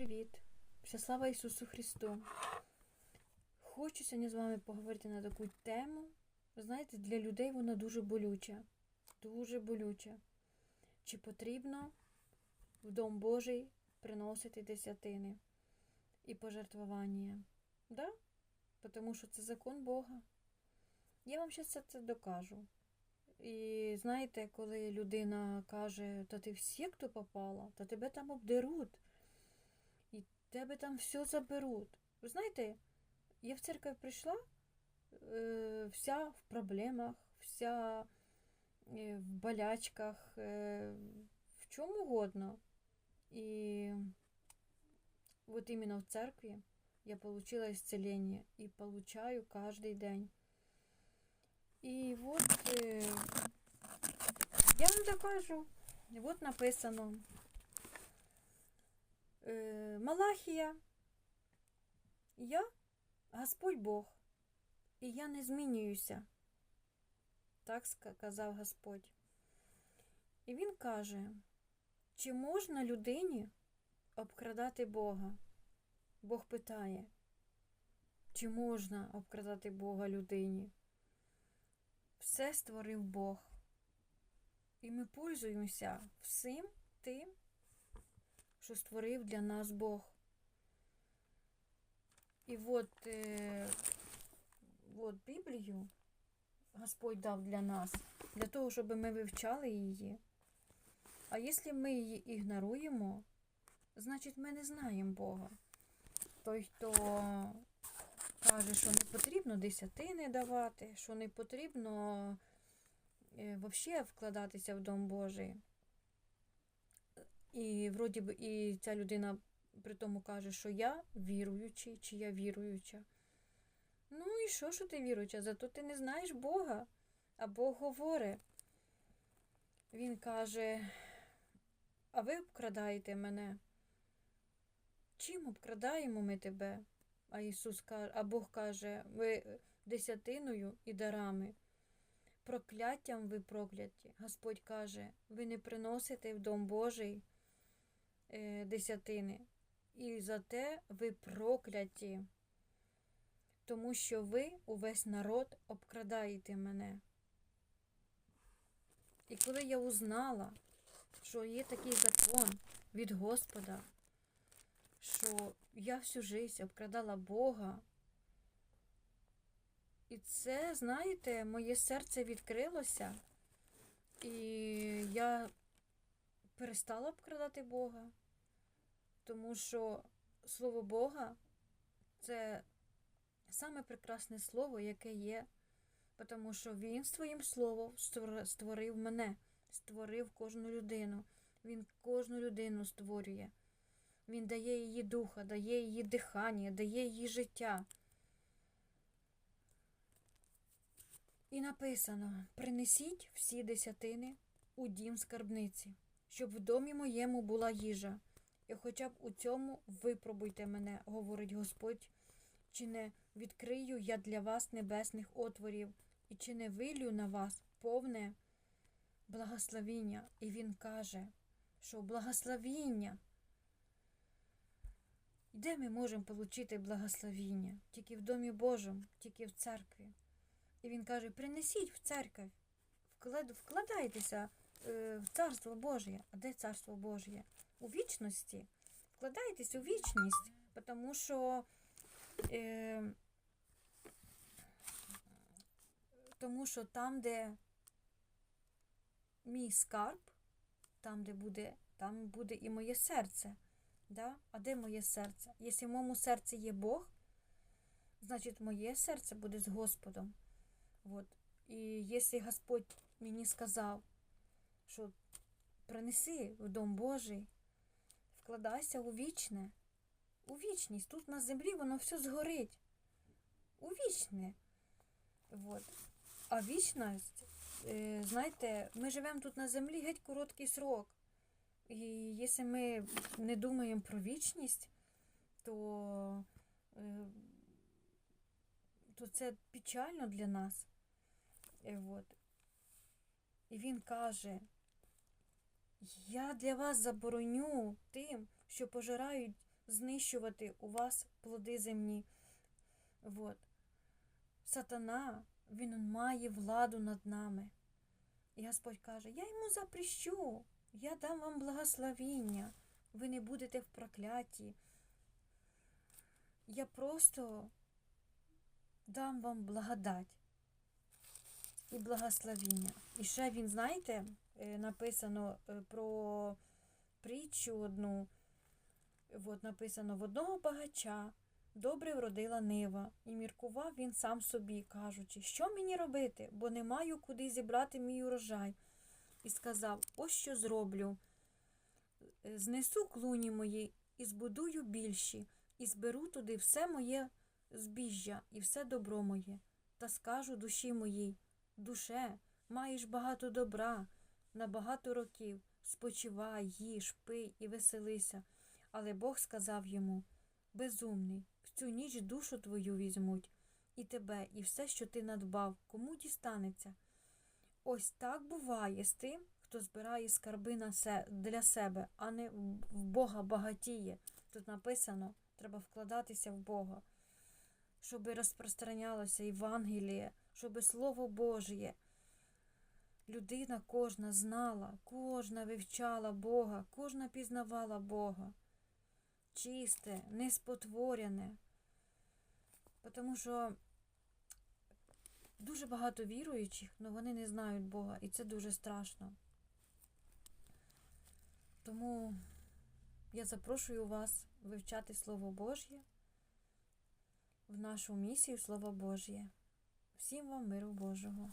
привіт! Вся слава Ісусу Христу! Хочу сьогодні з вами поговорити на таку тему. Ви знаєте, для людей вона дуже болюча. Дуже болюча. Чи потрібно в Дом Божий приносити десятини і пожертвування? Да? Тому що це закон Бога. Я вам зараз це докажу. І знаєте, коли людина каже, та ти в секту попала, та тебе там обдеруть, тебе там все заберуть. Ви знаєте, я в церковь прийшла, е, вся в проблемах, вся е, в болячках, е, в чому угодно. І вот именно в церкві я получила исцеление и получаю каждый день. І от я вам докажу. От написано е, Малахія. Я Господь Бог, і я не змінююся. Так сказав Господь. І він каже, чи можна людині обкрадати Бога? Бог питає, чи можна обкрадати Бога людині? Все створив Бог. І ми пользуємося всім тим, що створив для нас Бог. І от, е, от Біблію Господь дав для нас, для того, щоб ми вивчали її. А якщо ми її ігноруємо, значить ми не знаємо Бога. Той, хто каже, що не потрібно десятини давати, що не потрібно е, взагалі вкладатися в Дом Божий. І вроді би і ця людина при тому каже, що я віруючий, чи я віруюча. Ну і що, що ти віруюча? Зато ти не знаєш Бога. А Бог говорить. Він каже, а ви обкрадаєте мене? Чим обкрадаємо ми тебе? А Ісус каже, а Бог каже, ви десятиною і дарами. Прокляттям ви прокляті. Господь каже, ви не приносите в Дом Божий десятини. І за те ви прокляті, тому що ви, увесь народ, обкрадаєте мене. І коли я узнала, що є такий закон від Господа, що я всю життя обкрадала Бога. І це, знаєте, моє серце відкрилося, і я перестала обкрадати Бога, тому що Слово Бога це саме прекрасне слово, яке є, тому що Він своїм словом створив мене, створив кожну людину. Він кожну людину створює. Він дає її духа, дає її дихання, дає її життя. І написано: принесіть всі десятини у дім скарбниці, щоб в домі моєму була їжа. І хоча б у цьому випробуйте мене, говорить Господь, чи не відкрию я для вас небесних отворів, і чи не вилю на вас повне благословіння. І він каже, що благословіння. Де ми можемо отримати благословіння? Тільки в Домі Божому, тільки в церкві. І він каже: принесіть в церковь, вкладайтеся е, в Царство Божє. А де Царство Божє? У вічності. Вкладайтесь у вічність, тому що, е, тому що там, де мій скарб, там, де буде, там буде і моє серце. Да? А де моє серце? Якщо в моєму серці є Бог, значить моє серце буде з Господом. Вот. І якщо Господь мені сказав, що принеси в Дом Божий, вкладайся у вічне, у вічність. Тут на землі воно все згорить. У вічне. Вот. А вічність, е, знаєте, ми живемо тут на землі геть короткий срок. І якщо ми не думаємо про вічність, то, е, то це печально для нас. І, от. І він каже, я для вас забороню тим, що пожирають знищувати у вас плоди земні. Вот. Сатана, він має владу над нами. І Господь каже: Я йому запрещу, я дам вам благословіння, ви не будете в прокляті. Я просто дам вам благодать і благословіння. І ще він, знаєте, написано е, про притчу одну. От написано в одного багача добре вродила нива, і міркував він сам собі, кажучи, що мені робити, бо не маю куди зібрати мій урожай. І сказав: Ось що зроблю. Е, Знесу клуні мої і збудую більші, і зберу туди все моє збіжжя і все добро моє, та скажу душі моїй, душе, маєш багато добра, на багато років, спочивай, їж, пий і веселися. Але Бог сказав йому Безумний, в цю ніч душу твою візьмуть, і тебе, і все, що ти надбав, кому дістанеться. Ось так буває з тим, хто збирає скарби на се, для себе, а не в Бога багатіє. Тут написано, треба вкладатися в Бога, щоб розпространялося Євангеліє, щоб Слово Божє. Людина кожна знала, кожна вивчала Бога, кожна пізнавала Бога. Чисте, неспотворене. Тому що дуже багато віруючих, але вони не знають Бога, і це дуже страшно. Тому я запрошую вас вивчати Слово Божє в нашу місію Слово Божє. Всім вам миру Божого!